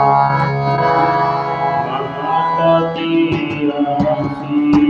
Thank you.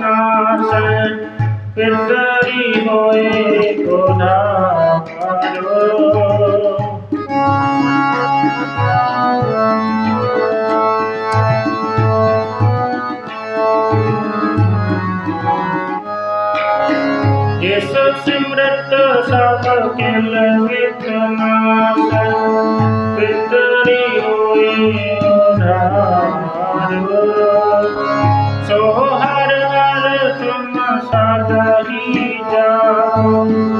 নাশে পিতরি হয়ে গোনা सिमरत सब के लगे नाशन সাজারি যাও।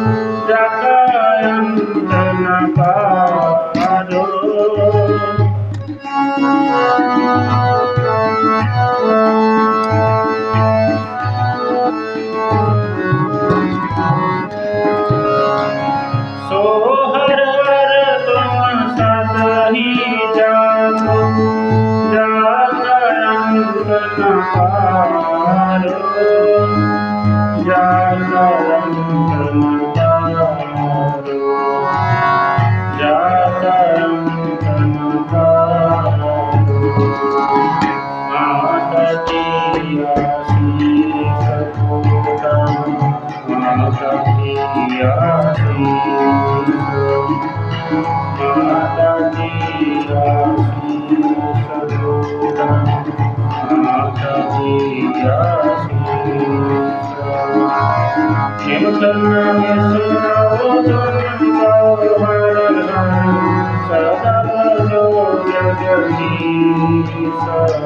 Jesus.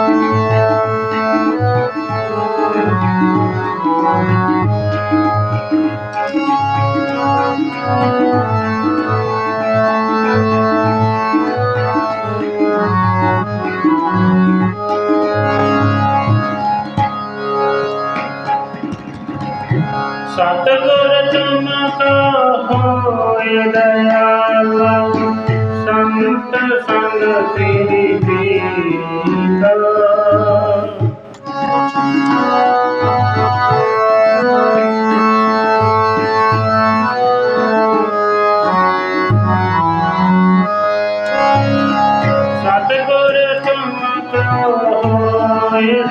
হাত করে চমক হয়ে দয়াল সন্ত সঙ্গ তেরি সতগুর চমক হয়ে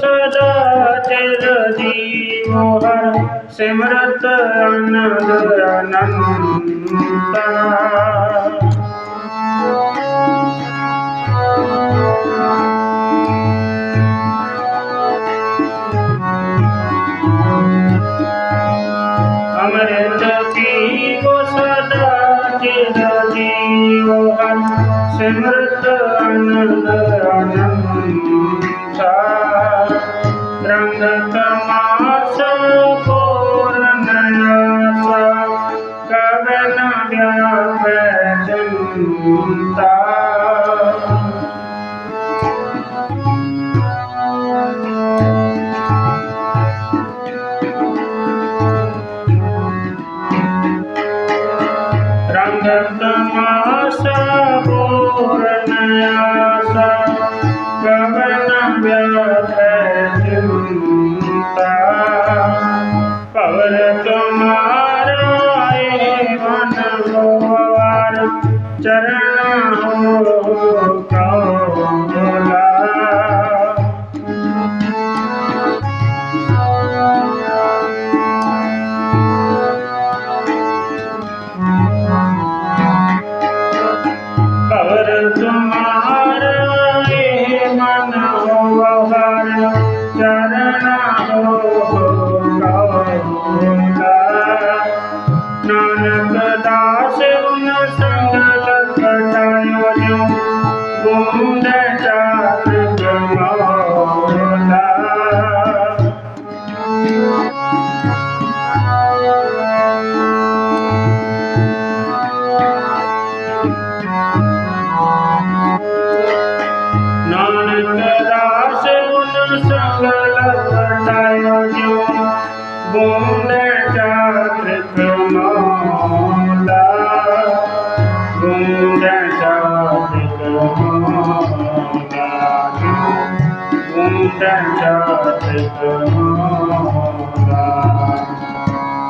सदा सिमरत अनंद أنت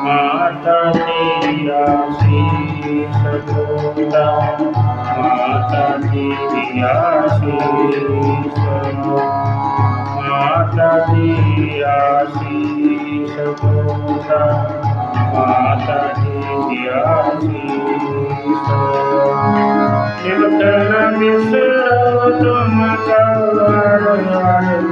माता तेरी आशीष सदा माता तेरी आशीष माता तेरी आशीष सदा माता तेरी आशीष निमतन विसरो तुम कवर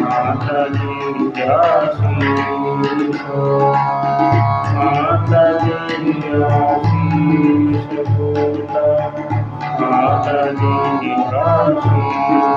মাতা দুর্গা সুন্দর মাতা দুর্গা সুন্দর মাতা দুর্গা সুন্দর